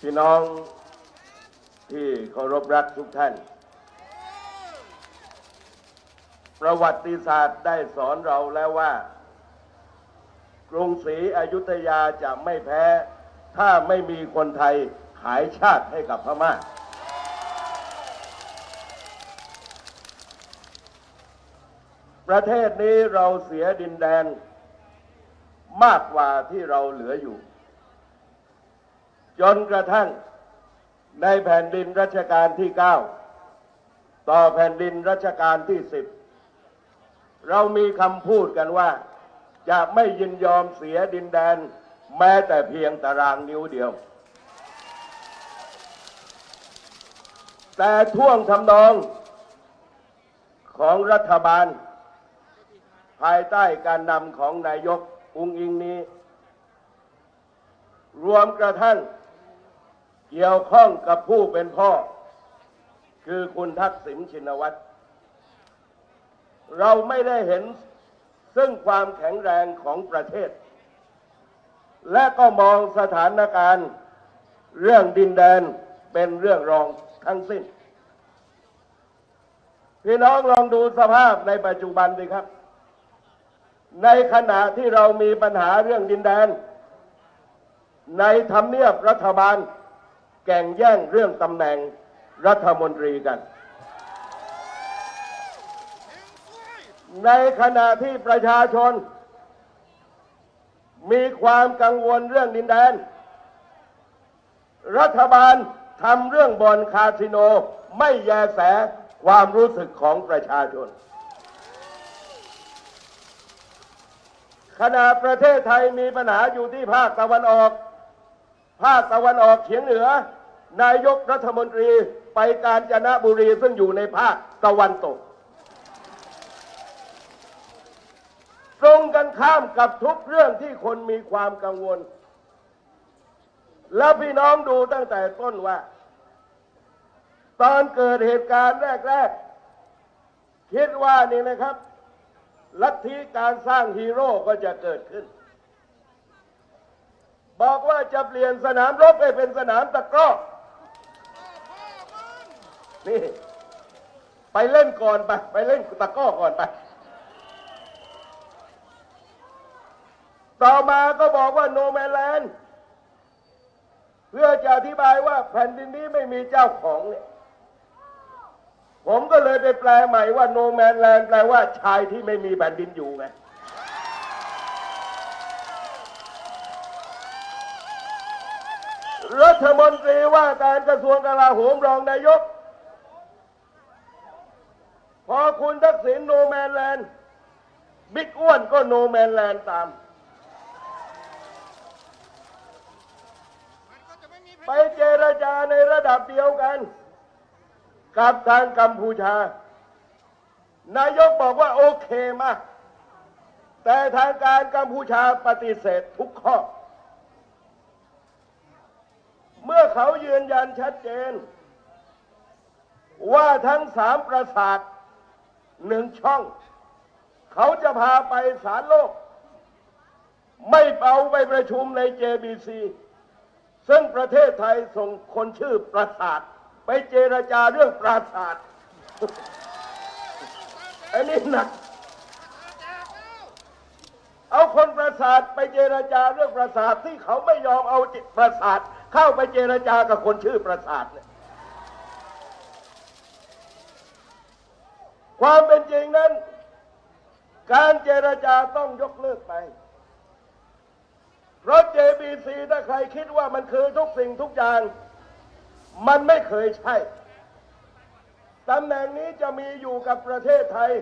พี่น้องที่เคารพรักทุกท่าน ประวัติศาสตร์ได้สอนเราแล้วว่า กรุงศรีอยุธยาจะไม่แพ้ ถ้าไม่มีคนไทยขายชาติให้กับพม่าประเทศนี้เราเสียดินแดนมากกว่าที่เราเหลืออยู่ จนกระทั่งในแผ่นดินรัชกาลที่เก้าต่อแผ่นดินรัชกาลที่สิบเรามีคำพูดกันว่า จะไม่ยินยอมเสียดินแดน แม้แต่เพียงตารางนิ้วเดียว แต่ท่วงทำนองของรัฐบาล ภายใต้การนำของนายกอุงอิงนี้ รวมกระทั่ง เกี่ยวข้องกับผู้เป็นพ่อ คือคุณทักษิณชินวัตร เราไม่ได้เห็นซึ่งความแข็งแรงของประเทศ และก็มองสถานการณ์เรื่องดินแดนเป็นเรื่องรองทั้งสิ้น พี่น้องลองดูสภาพในปัจจุบันดิครับ ในขณะที่เรามีปัญหาเรื่องดินแดน ในทำเนียบรัฐบาล แก่งแย่งเรื่องตำแหน่งรัฐมนตรีกัน ในขณะที่ประชาชน มีความกังวลเรื่องดินแดน รัฐบาลทำเรื่องบอลคาสิโนไม่แยแสความรู้สึกของประชาชน ขณะประเทศไทยมีปัญหาอยู่ที่ภาคตะวันออก ภาคตะวันออกเฉียงเหนือ นายกรัฐมนตรีไปกาญจนบุรีซึ่งอยู่ในภาคตะวันตก ตรงกันข้ามกับทุกเรื่องที่คนมีความกังวล แล้วพี่น้องดูตั้งแต่ต้นว่า ตอนเกิดเหตุการณ์แรก ๆ คิดว่านี่นะครับ ลัทธิการสร้างฮีโร่ก็จะเกิดขึ้นบอกว่าจะเปลี่ยนสนามรบให้เป็นสนามตะกร้อ นี่ ไปเล่นก่อนไป ไปเล่นตะก้อก่อนไป ต่อมาก็บอกว่าโนแมนแลนด์เพื่อจะอธิบายว่าแผ่นดินนี้ไม่มีเจ้าของเนี่ยผมก็เลยไปแปลใหม่ว่าโนแมนแลนด์แปลว่าชายที่ไม่มีแผ่นดินอยู่ไงรัฐมนตรีว่าการกระทรวงกลาโหมรองนายก พอ คุณทักษิณโนแมนแลนด์บิ๊กอ้วนก็โนแมนแลนด์ตาม ไปเจรจาในระดับเดียวกัน กับทางกัมพูชา นายกบอกว่าโอเคมาก แต่ทางการกัมพูชาปฏิเสธทุกข้อ เมื่อเขายืนยันชัดเจนว่าทั้งสามประสาท หนึ่งช่อง เขาจะพาไปศาลโลก ไม่เอาไปประชุมใน JBC ซึ่งประเทศไทยส่งคนชื่อประสาท ไปเจรจาเรื่องปราสาทอันนี้หนัก เอาคนประสาทไปเจรจาเรื่องประสาทที่เขาไม่ยอมเอาประสาทเข้าไปเจรจากับคนชื่อประสาทเนี่ย ความเป็นจริงนั้น การเจรจาต้องยกเลิกไป เพราะ JBC ถ้าใครคิดว่ามันคือทุกสิ่งทุกอย่าง มันไม่เคยใช่ตำแหน่งนี้จะมีอยู่กับประเทศไทย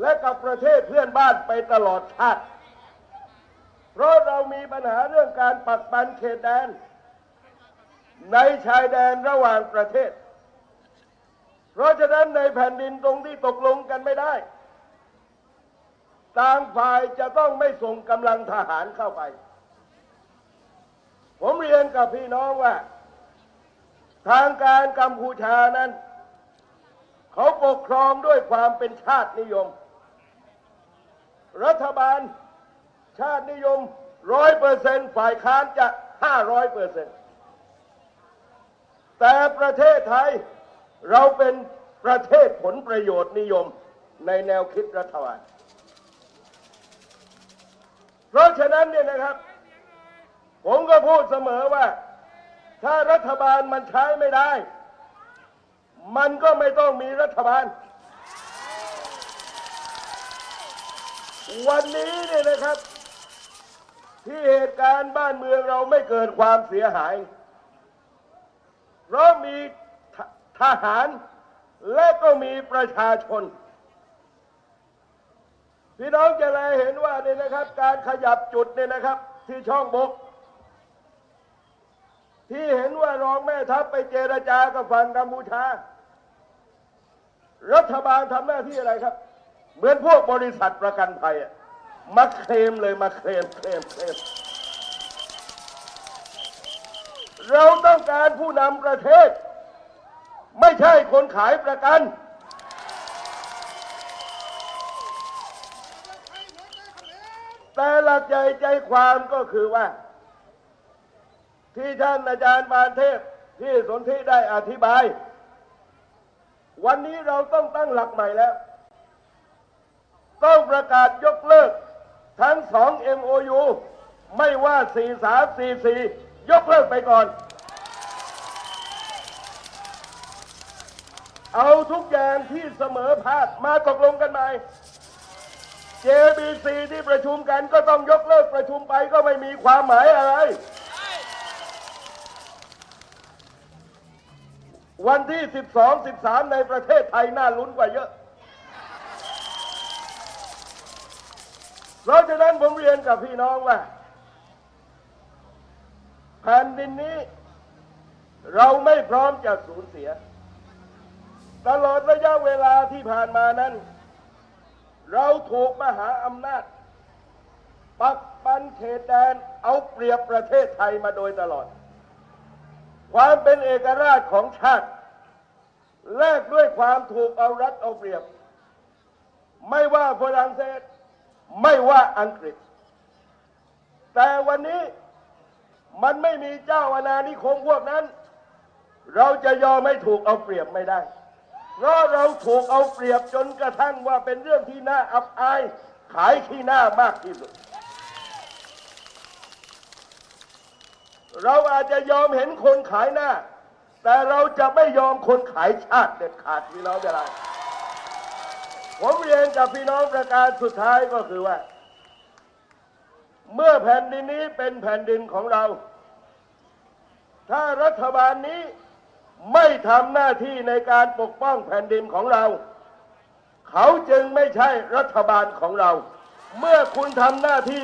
และกับประเทศเพื่อนบ้านไปตลอดชาติ เพราะเรามีปัญหาเรื่องการปักปันเขตแดน ในชายแดนระหว่างประเทศ ราะฉะนั้นในแผ่นดินตรงที่ตกลงกันไม่ได้ ต่างฝ่ายจะต้องไม่ส่งกำลังทหารเข้าไป ผมเรียนกับพี่น้องว่า ทางการกัมพูชานั้น เขาปกครองด้วยความเป็นชาตินิยม รัฐบาลชาตินิยมร้อยเปอร์เซ็นฝ่ายค้านจะห้าร้อยเปอร์เซ็นแต่ประเทศไทย เราเป็นประเทศผลประโยชน์นิยมในแนวคิดรัฐบาล เพราะฉะนั้นเนี่ยนะครับ ผมก็พูดเสมอว่า ถ้ารัฐบาลมันใช้ไม่ได้ มันก็ไม่ต้องมีรัฐบาล วันนี้เนี่ยนะครับ ที่เหตุการณ์บ้านเมืองเราไม่เกิดความเสียหาย เพราะมี ทหารและก็มีประชาชน พี่น้องจะแลเห็นว่าเนี่ยนะครับ การขยับจุดเนี่ยนะครับ ที่ช่องบก ที่เห็นว่ารองแม่ทัพไปเจรจากับฝั่งกัมพูชา รัฐบาลทำหน้าที่อะไรครับ เหมือนพวกบริษัทประกันภัยอะมาเคลมเลยมาเคลมเคลมเคลมเราต้องการผู้นำประเทศ ไม่ใช่คนขายประกัน แต่หลักใจใจความก็คือว่า ที่ท่านอาจารย์ปานเทพที่สนธิได้อธิบาย วันนี้เราต้องตั้งหลักใหม่แล้ว ต้องประกาศยกเลิก ทั้งสอง MOU ไม่ว่า 4344 ยกเลิกไปก่อน เอาทุกอย่างที่เสมอภาคมาตกลงกันใหม่ JBC ที่ประชุมกันก็ต้องยกเลิกประชุมไปก็ไม่มีความหมายอะไร วันที่ 12 13 ในประเทศไทยน่าลุ้นกว่าเยอะ เพราะฉะนั้นผมเรียนกับพี่น้องว่าแผ่นดินนี้ เราไม่พร้อมจะสูญเสีย ตลอดระยะเวลาที่ผ่านมานั้น เราถูกมหาอำนาจ ปักปันเขตแดนเอาเปรียบประเทศไทยมาโดยตลอด ความเป็นเอกราชของชาติ แลกด้วยความถูกเอารัดเอาเปรียบ ไม่ว่าฝรั่งเศส ไม่ว่าอังกฤษ แต่วันนี้มันไม่มีเจ้าอาณานิคมพวกนั้น เราจะยอมไม่ถูกเอาเปรียบไม่ได้ เพราะเราถูกเอาเปรียบจนกระทั่งว่าเป็นเรื่องที่น่าอับอาย ขายขี้หน้ามากที่สุด เราอาจจะยอมเห็นคนขายหน้า แต่เราจะไม่ยอมคนขายชาติเด็ดขาดพี่น้องจะไรผมเรียนกับพี่น้องประการสุดท้ายก็คือว่า เมื่อแผ่นดินนี้เป็นแผ่นดินของเรา ถ้ารัฐบาลนี้ ไม่ทำหน้าที่ในการปกป้องแผ่นดินของเรา เขาจึงไม่ใช่รัฐบาลของเรา เมื่อคุณทำหน้าที่